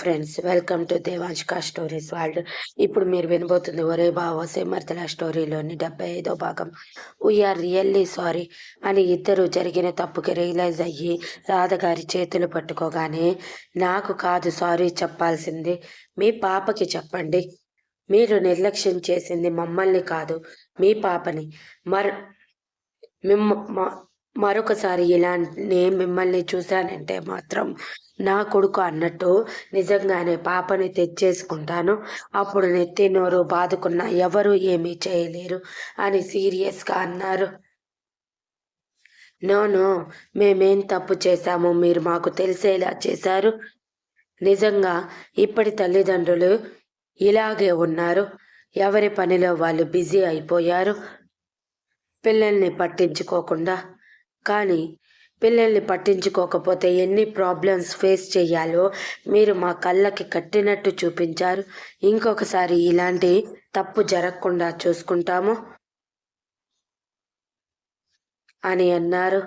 Friends welcome to Devanshika stories world ఇప్పుడు మీరు వినబోతుంది ఒరే బావో సేమర్తల స్టోరీలోని డెబ్బై ఐదో భాగం. వీఆర్ రియల్లీ సారీ అని ఇద్దరు జరిగిన తప్పుకి రియలైజ్ అయ్యి రాధగారి చేతులు పట్టుకోగానే నాకు కాదు సారీ చెప్పాల్సింది. మీ పాపకి చెప్పండి. మీరు నిర్లక్ష్యం చేసింది మమ్మల్ని కాదు మీ పాపని. మర్ మిమ్మ మరొకసారి మరొకసారి ఇలానే మిమ్మల్ని చూశానంటే మాత్రం నా కొడుకు అన్నట్టు నిజంగానే పాపని తెచ్చేసుకుంటాను. అప్పుడు నెత్తి నోరు బాదుకున్న ఎవరు ఏమీ చేయలేరు అని సీరియస్గా అన్నారు. నోను మేమేం తప్పు చేశాము మీరు మాకు తెలిసేలా చేశారు. నిజంగా ఇప్పటి తల్లిదండ్రులు ఇలాగే ఉన్నారు. ఎవరి పనిలో వాళ్ళు బిజీ అయిపోయారు. పిల్లల్ని పట్టించుకోకుండా కానీ పిల్లల్ని పట్టించుకోకపోతే ఎన్ని ప్రాబ్లమ్స్ ఫేస్ చేయాలో మీరు మా కళ్ళకి కట్టినట్టు చూపించారు. ఇంకొకసారి ఇలాంటి తప్పు జరగకుండా చూసుకుంటాము అని అన్నారు.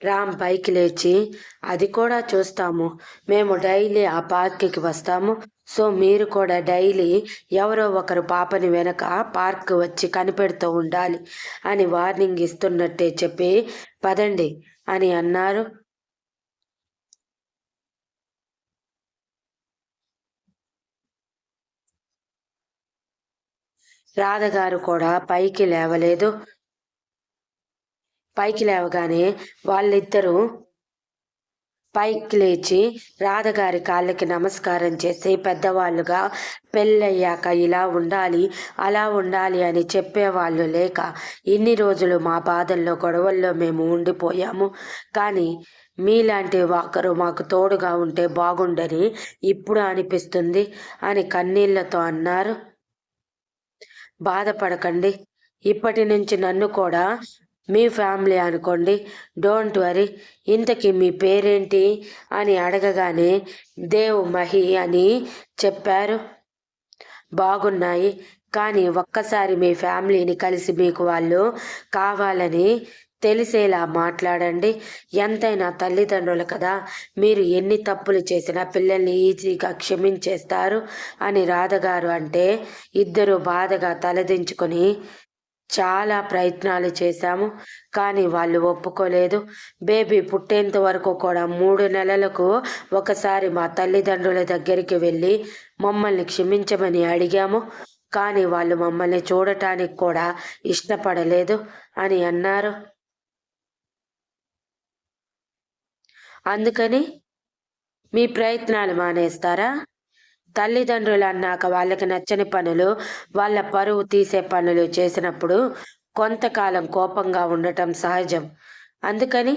రామ్ పైకి లేచి అది కూడా చూస్తాము. మేము డైలీ ఆ పార్క్కి వస్తాము. సో మీరు కూడా డైలీ ఎవరో ఒకరు పాపని వెనక పార్క్ వచ్చి కనిపెడుతూ ఉండాలి అని వార్నింగ్ ఇస్తున్నట్టే చెప్పి పదండి అని అన్నారు. రాధగారు కూడా పైకి లేవలేదు. పైకి లేవగానే వాళ్ళిద్దరూ పైకి లేచి రాధగారి కాళ్ళకి నమస్కారం చేసి పెద్దవాళ్ళుగా పెళ్ళయ్యాక ఇలా ఉండాలి అలా ఉండాలి అని చెప్పేవాళ్ళు లేక ఇన్ని రోజులు మా బాధల్లో గొడవల్లో మేము ఉండిపోయాము. కానీ మీలాంటి ఒకరు మాకు తోడుగా ఉంటే బాగుండని ఇప్పుడు అనిపిస్తుంది అని కన్నీళ్ళతో అన్నారు. బాధపడకండి. ఇప్పటి నుంచి నన్ను కూడా మీ ఫ్యామిలీ అనుకోండి. Don't worry. ఇంతకీ మీ పేరేంటి? అని అడగగానే దేవ్ మహి అని చెప్పారు. బాగున్నాయి. కానీ ఒక్కసారి మీ ఫ్యామిలీని కలిసి మీకు వాళ్ళు కావాలని తెలిసేలా మాట్లాడండి. ఎంతైనా తల్లిదండ్రులు కదా. మీరు ఎన్ని తప్పులు చేసినా పిల్లల్ని ఈజీగా క్షమించేస్తారు అని రాధగారు అంటే ఇద్దరు బాధగా తలదించుకొని చాలా ప్రయత్నాలు చేశాము కానీ వాళ్ళు ఒప్పుకోలేదు. బేబీ పుట్టేంత వరకు కూడా మూడు నెలలకు ఒకసారి మా తల్లిదండ్రుల దగ్గరికి వెళ్ళి మమ్మల్ని క్షమించమని అడిగాము కానీ వాళ్ళు మమ్మల్ని చూడటానికి కూడా ఇష్టపడలేదు అని అన్నారు. అందుకని మీ ప్రయత్నాలు మానేస్తారా? తల్లిదండ్రులు అన్నాక వాళ్ళకి నచ్చని పనులు వాళ్ళ పరువు తీసే పనులు చేసినప్పుడు కొంతకాలం కోపంగా ఉండటం సహజం. అందుకని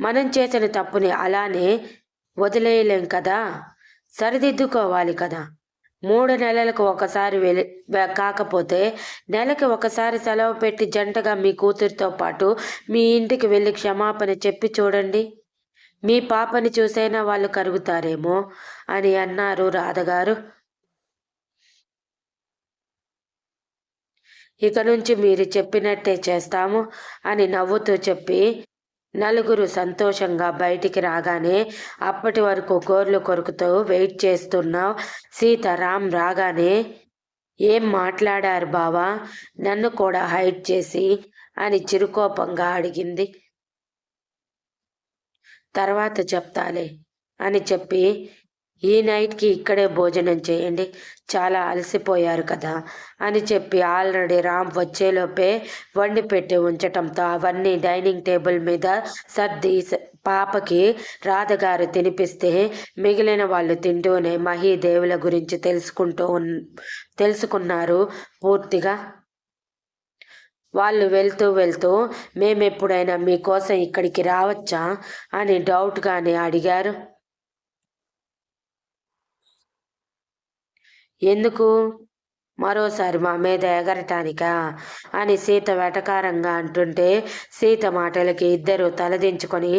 మనం చేసిన తప్పుని అలానే వదిలేయలేం కదా? సరిదిద్దుకోవాలి కదా? మూడు నెలలకు ఒకసారి వెళ్ళి కాకపోతే నెలకి ఒకసారి సెలవు పెట్టి జంటగా మీ కూతురితో పాటు మీ ఇంటికి వెళ్ళి క్షమాపణ చెప్పి చూడండి. మీ పాపని చూసైనా వాళ్ళు కరుగుతారేమో అని అన్నారు రాధగారు. ఇక నుంచి మీరు చెప్పినట్టే చేస్తాము అని నవ్వుతూ చెప్పి నలుగురు సంతోషంగా బయటికి రాగానే అప్పటి వరకు గోర్లు కొరుకుతూ వెయిట్ చేస్తున్నావు సీతారాం రాగానే ఏం మాట్లాడారు బావా? నన్ను కూడా హైట్ చేసి అని చిరుకోపంగా అడిగింది. తర్వాత చెప్తాలే అని చెప్పి ఈ నైట్కి ఇక్కడే భోజనం చేయండి. చాలా అలసిపోయారు కదా అని చెప్పి ఆల్రెడీ రామ్ వచ్చేలోపే వండి పెట్టి ఉంచటంతో అవన్నీ డైనింగ్ టేబుల్ మీద సర్ది పాపకి రాధగారు తినిపిస్తే మిగిలిన వాళ్ళు తింటూనే మహీదేవుల గురించి తెలుసుకుంటూ తెలుసుకున్నారు పూర్తిగా. వాళ్ళు వెళ్తూ వెళ్తూ మేమెప్పుడైనా మీకోసం ఇక్కడికి రావచ్చా? అని డౌట్గానే అడిగారు. ఎందుకు? మరోసారి మా మీద ఎగరటానికా? అని సీత వెటకారంగా అంటుంటే సీత మాటలకి ఇద్దరు తలదించుకొని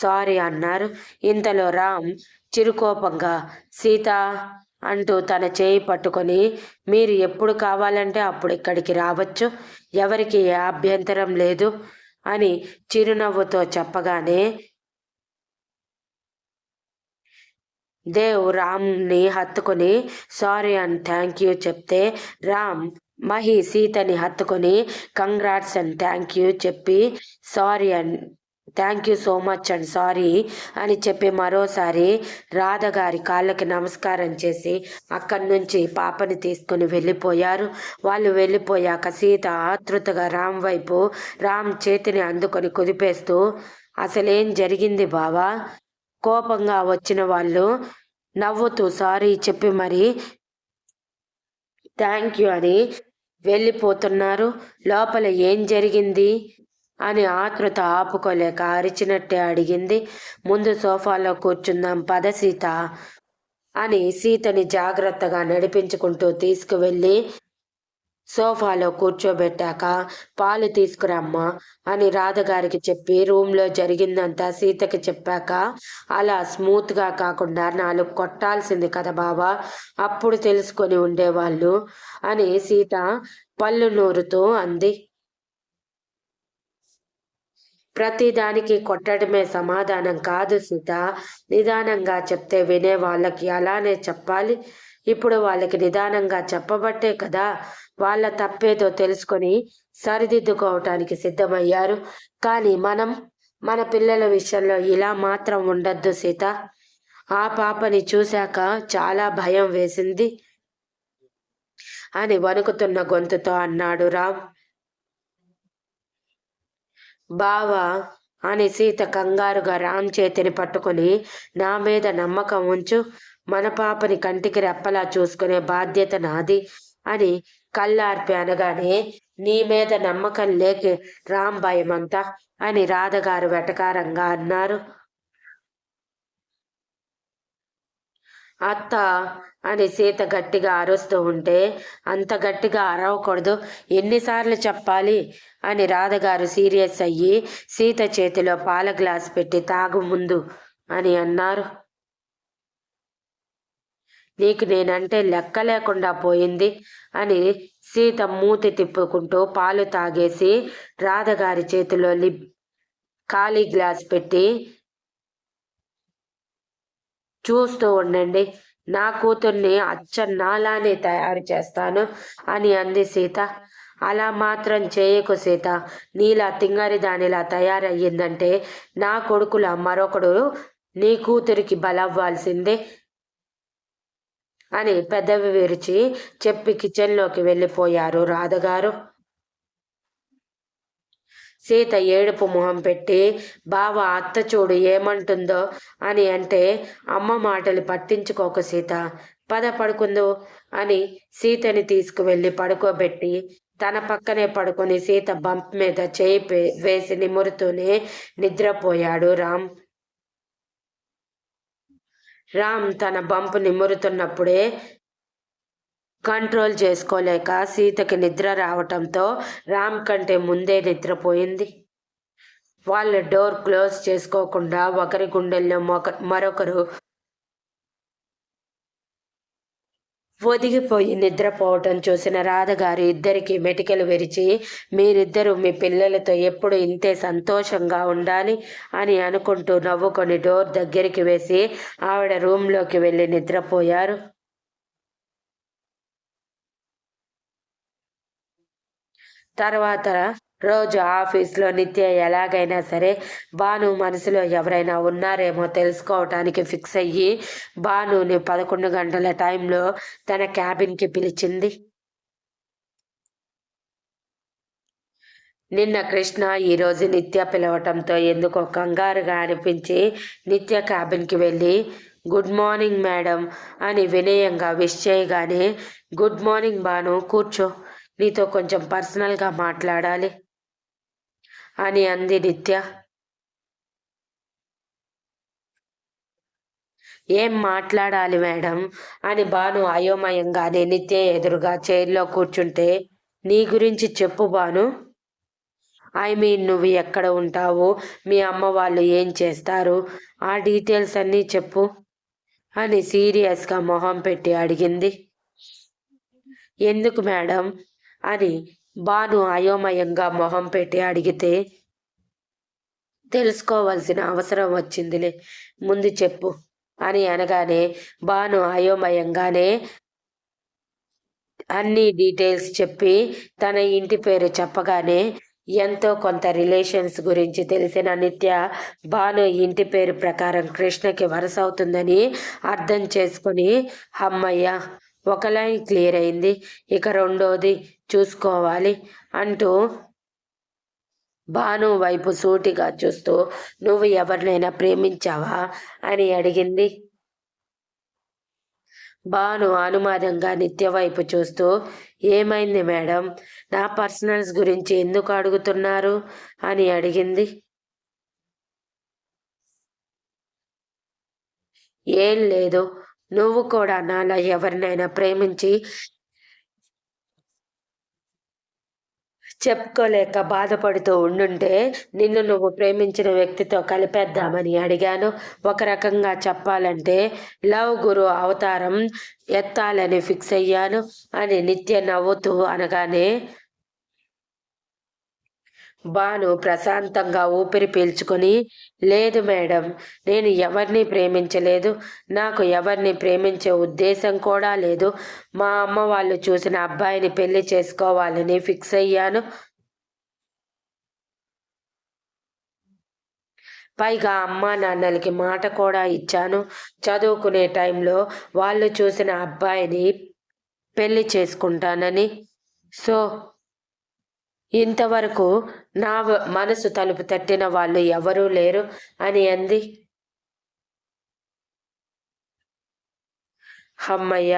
సారీ అన్నారు. ఇంతలో రామ్ చిరుకోపంగా సీత అంటూ తన చేయి పట్టుకొని మీరు ఎప్పుడు కావాలంటే అప్పుడు ఇక్కడికి రావచ్చు. ఎవరికి ఏ అభ్యంతరం లేదు అని చిరునవ్వుతో చెప్పగానే దేవ్ రామ్ని హత్తుకొని సారీ అండ్ థ్యాంక్ యూ చెప్తే రామ్ మహి సీతని హత్తుకొని కంగ్రాట్స్ అండ్ థ్యాంక్ యూ చెప్పి sorry and thank you so much and sorry అని చెప్పి మరోసారి రాధ గారి కాళ్ళకి నమస్కారం చేసి అక్కడి నుంచి పాపని తీసుకుని వెళ్ళిపోయారు. వాళ్ళు వెళ్ళిపోయాక సీత ఆతృతగా రామ్ వైపు రామ్ చేతిని అందుకొని కుదిపేస్తూ అసలేం జరిగింది బావా? కోపంగా వచ్చిన వాళ్ళు నవ్వుతూ సారీ చెప్పి మరి థ్యాంక్ యూ అని వెళ్ళిపోతున్నారు. లోపల ఏం జరిగింది? అని ఆతృత ఆపుకోలేక అరిచినట్టే అడిగింది. ముందు సోఫాలో కూర్చుందాం పద సీత అని సీతని జాగ్రత్తగా నడిపించుకుంటూ తీసుకువెళ్ళి సోఫాలో కూర్చోబెట్టాక పాలు తీసుకురమ్మా అని రాధగారికి చెప్పి రూమ్లో జరిగిందంతా సీతకి చెప్పాక అలా స్మూత్గా కాకుండా నాలుగు కొట్టాల్సింది కదా బావా అప్పుడు తెలుసుకొని ఉండేవాళ్ళు అని సీత పళ్ళు నూరుతూ అంది. ప్రతిదానికి కొట్టడమే సమాధానం కాదు సీత. నిదానంగా చెప్తే వినే వాళ్ళకి అలానే చెప్పాలి. ఇప్పుడు వాళ్ళకి నిదానంగా చెప్పబట్టే కదా వాళ్ళ తప్పేదో తెలుసుకొని సరిదిద్దుకోవటానికి సిద్ధమయ్యారు. కానీ మనం మన పిల్లల విషయంలో ఇలా మాత్రం ఉండద్దు సీత. ఆ పాపని చూశాక చాలా భయం వేసింది అని వణుకుతున్న గొంతుతో అన్నాడు రామ్. బావా అని సీత కంగారుగా రామ్ చేతిని పట్టుకుని నా మీద నమ్మకం ఉంచు మన పాపని కంటికి రెప్పలా చూసుకునే బాధ్యత నాది అని కళ్ళార్పి అనగానే నీ మీద నమ్మకం లేక రామ్ భయమంతా అని రాధగారు వెటకారంగా అన్నారు. అత్త అని సీత గట్టిగా అరుస్తూ ఉంటే అంత గట్టిగా అరవకూడదు. ఎన్నిసార్లు చెప్పాలి అని రాధగారు సీరియస్ అయ్యి సీత చేతిలో పాల గ్లాస్ పెట్టి తాగు ముందు అని అన్నారు. నీకు నేనంటే లెక్క లేకుండా పోయింది అని సీత మూతి తిప్పుకుంటూ పాలు తాగేసి రాధగారి చేతిలో లిబ్ ఖాళీ గ్లాస్ పెట్టి చూస్తూ ఉండండి. నా కూతుర్ని అచ్చ నాలానే తయారు చేస్తాను అని అంది సీత. అలా మాత్రం చేయకు సీత. నీలా తింగరి దానిలా తయారయ్యిందంటే నా కొడుకుల మరొకడు నీ కూతురికి బలవ్వాల్సిందే అని పెదవి విరిచి చెప్పి కిచెన్లోకి వెళ్ళిపోయారు రాధగారు. సీత ఏడుపు మొహం పెట్టి బావ అత్త చూడు ఏమంటుందో అని అంటే అమ్మ మాటలు పట్టించుకోక సీత పద పడుకుందో అని సీతని తీసుకువెళ్ళి పడుకోబెట్టి తన పక్కనే పడుకొని సీత బంప్ మీద చేయి వేసి నిమురుతూనే నిద్రపోయాడు రామ్. రామ్ తన బంపు నిమురుతున్నప్పుడే కంట్రోల్ చేసుకోలేక సీతకి నిద్ర రావటంతో రామ్ కంటే ముందే నిద్రపోయింది. వాళ్ళ డోర్ క్లోజ్ చేసుకోకుండా ఒకరి గుండెల్లో మరొకరు ఒదిగిపోయి నిద్రపోవటం చూసిన రాధగారు ఇద్దరికి మెటికలు విరిచి మీరిద్దరూ మీ పిల్లలతో ఎప్పుడు ఇంతే సంతోషంగా ఉండాలి అని అనుకుంటూ నవ్వుకొని డోర్ దగ్గరికి వేసి ఆవిడ రూమ్లోకి వెళ్ళి నిద్రపోయారు. తర్వాత రోజు ఆఫీస్లో నిత్య ఎలాగైనా సరే భాను మనసులో ఎవరైనా ఉన్నారేమో తెలుసుకోవటానికి ఫిక్స్ అయ్యి భానుని పదకొండు గంటల టైంలో తన క్యాబిన్కి పిలిచింది. నిన్న కృష్ణ ఈరోజు నిత్య పిలవటంతో ఎందుకో కంగారుగా అనిపించి నిత్య క్యాబిన్కి వెళ్ళి గుడ్ మార్నింగ్ మేడం అని వినయంగా విష్ చేయగానే గుడ్ మార్నింగ్ బాను కూర్చో. నీతో కొంచెం పర్సనల్గా మాట్లాడాలి. అని అంది నిత్య. ఏం మాట్లాడాలి మేడం? అని బాను అయోమయంగానే నిత్య ఎదురుగా చైర్లో కూర్చుంటే నీ గురించి చెప్పు బాను ఐ మీన్ నువ్వు ఎక్కడ ఉంటావు? మీ అమ్మ వాళ్ళు ఏం చేస్తారు? ఆ డీటెయిల్స్ అన్నీ చెప్పు. అని సీరియస్గా మొహం పెట్టి అడిగింది. ఎందుకు మేడం? అని బాను అయోమయంగా మొహం పెట్టి అడిగితే తెలుసుకోవాల్సిన అవసరం వచ్చిందిలే ముందు చెప్పు అని అనగానే బాను అయోమయంగానే అన్ని డీటెయిల్స్ చెప్పి తన ఇంటి పేరు చెప్పగానే ఎంతో కొంత రిలేషన్స్ గురించి తెలిసిన నిత్య భాను ఇంటి పేరు ప్రకారం కృష్ణకి వరసవుతుందని అర్థం చేసుకుని అమ్మయ్య ఒక లైన్ క్లియర్ అయింది. ఇక రెండోది చూసుకోవాలి అంటూ భాను వైపు సూటిగా చూస్తూ నువ్వు ఎవరినైనా ప్రేమించావా? అని అడిగింది. భాను అనుమానంగా నిత్య వైపు చూస్తూ ఏమైంది మేడం? నా పర్సనల్స్ గురించి ఎందుకు అడుగుతున్నారు? అని అడిగింది. ఏం లేదు. నువ్వు కూడా నాలా ఎవరినైనా ప్రేమించి చెప్పుకోలేక బాధపడుతూ ఉండుంటే నిన్ను నువ్వు ప్రేమించిన వ్యక్తితో కలిపేద్దామని అడిగాను. ఒక రకంగా చెప్పాలంటే లవ్ గురు అవతారం ఎత్తాలని ఫిక్స్ అయ్యాను అని నిత్య నవ్వుతూ అనగానే భాను ప్రశాంతంగా ఊపిరి పీల్చుకొని లేదు మేడం నేను ఎవరిని ప్రేమించలేదు. నాకు ఎవరిని ప్రేమించే ఉద్దేశం కూడా లేదు. మా అమ్మ వాళ్ళు చూసిన అబ్బాయిని పెళ్ళి చేసుకోవాలని ఫిక్స్ అయ్యాను. పైగా అమ్మ నాన్నలకి మాట కూడా ఇచ్చాను. చదువుకునే టైంలో వాళ్ళు చూసిన అబ్బాయిని పెళ్ళి చేసుకుంటానని. సో ఇంతవరకు నా మనసు తలుపు తట్టిన వాళ్ళు ఎవరూ లేరు అని అంది. అమ్మయ్య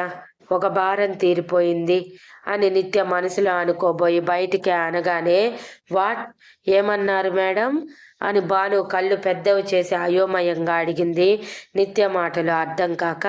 ఒక భారం తీరిపోయింది అని నిత్య మనసులో అనుకోబోయి బయటికి అనగానే వాట్? ఏమన్నారు మేడం? అని బాను కళ్ళు పెద్దవి చేసి అయోమయంగా అడిగింది. నిత్య మాటలు అర్థం కాక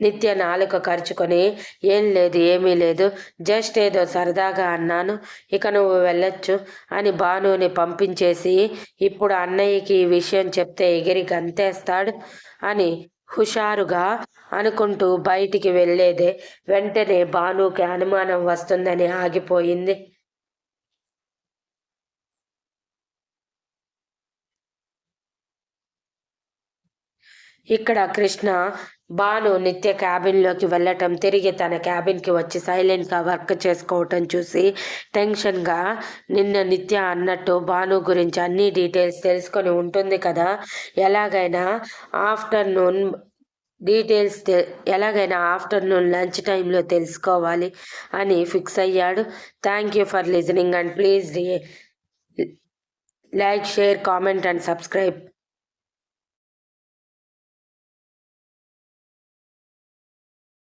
నిత్య నాలుక ఖర్చుకొని ఏం లేదు ఏమీ లేదు జస్ట్ ఏదో సరదాగా అన్నాను ఇక నువ్వు వెళ్ళొచ్చు అని భానుని పంపించేసి ఇప్పుడు అన్నయ్యకి ఈ విషయం చెప్తే ఎగిరి గంతేస్తాడు అని హుషారుగా అనుకుంటూ బయటికి వెళ్ళేదే. వెంటనే భానుకి అనుమానం వస్తుందని ఆగిపోయింది. ఇక్కడ కృష్ణ బాను నిత్య క్యాబిన్లోకి వెళ్ళటం తిరిగి తన క్యాబిన్కి వచ్చి సైలెంట్గా వర్క్ చేసుకోవటం చూసి టెన్షన్గా నిన్న నిత్య అన్నట్టు బాను గురించి అన్ని డీటెయిల్స్ తెలుసుకొని ఉంటుంది కదా ఎలాగైనా ఆఫ్టర్నూన్ డీటెయిల్స్ ఎలాగైనా ఆఫ్టర్నూన్ లంచ్ టైంలో తెలుసుకోవాలి అని ఫిక్స్ అయ్యాడు. Thank you for listening and please like share comment and subscribe.